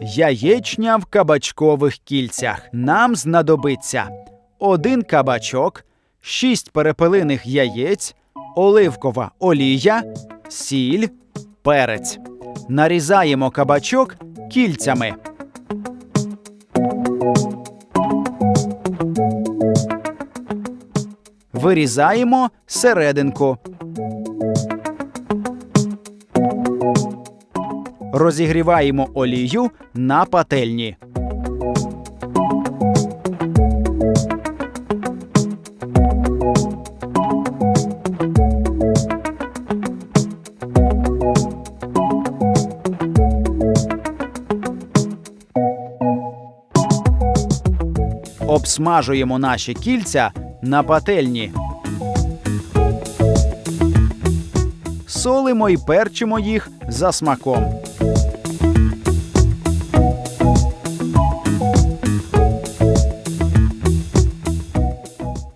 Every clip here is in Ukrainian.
Яєчня в кабачкових кільцях. Нам знадобиться один кабачок, шість перепелиних яєць, оливкова олія, сіль, перець. Нарізаємо кабачок кільцями. Вирізаємо серединку. Розігріваємо олію на пательні. Обсмажуємо наші кільця на пательні. Солимо і перчимо їх за смаком.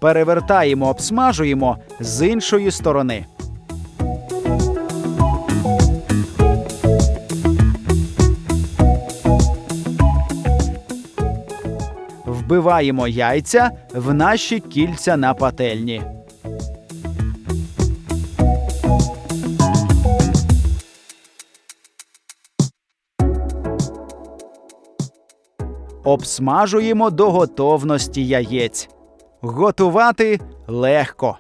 Перевертаємо, обсмажуємо з іншої сторони. Вбиваємо яйця в наші кільця на пательні. Обсмажуємо до готовності яєць. Готувати легко.